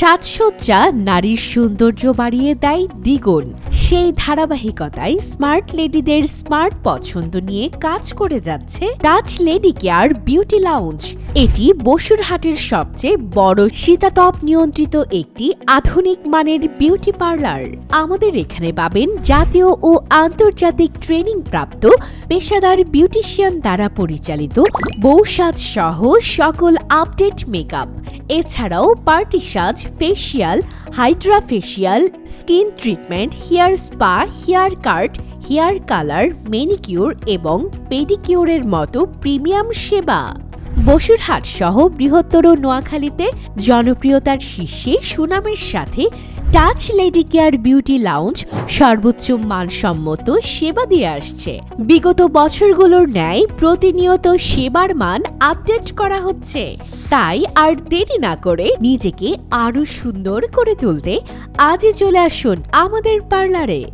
সাজসজ্জা, নারীর সৌন্দর্য বাড়িয়ে দেয় দ্বিগুণ। সেই ধারাবাহিকতায় স্মার্ট লেডিদের স্মার্ট পছন্দ নিয়ে কাজ করে যাচ্ছে touch lady care beauty lounge. এটি বসুরহাটের সবচেয়ে বড় শীতাতপ নিয়ন্ত্রিত একটি আধুনিক মানের বিউটি পার্লার আমাদের এখানে পাবেন জাতীয় ও আন্তর্জাতিক ট্রেনিং প্রাপ্ত পেশাদার বিউটিশিয়ান দ্বারা পরিচালিত বৌসাজ সহ সকল আপডেট মেকআপ এছাড়াও পার্টি সাজ facial hydra facial skin treatment hair spa hair cut hair colour manicure এবং পেডিকিউরের মতো প্রিমিয়াম সেবা। বসুরহাট সহ বৃহত্তর নোয়াখালীতে জনপ্রিয়তার শীর্ষে সুনামের সাথে touch lady care beauty lounge সর্বোচ্চ মানসম্মত সেবা দিয়ে আসছে। বিগত বছরগুলোর ন্যায় প্রতিনিয়ত সেবার মান আপডেট করা হচ্ছে। তাই আর দেরি না করে নিজেকে আরও সুন্দর করে তুলতে আজই চলে আসুন আমাদের পার্লারে।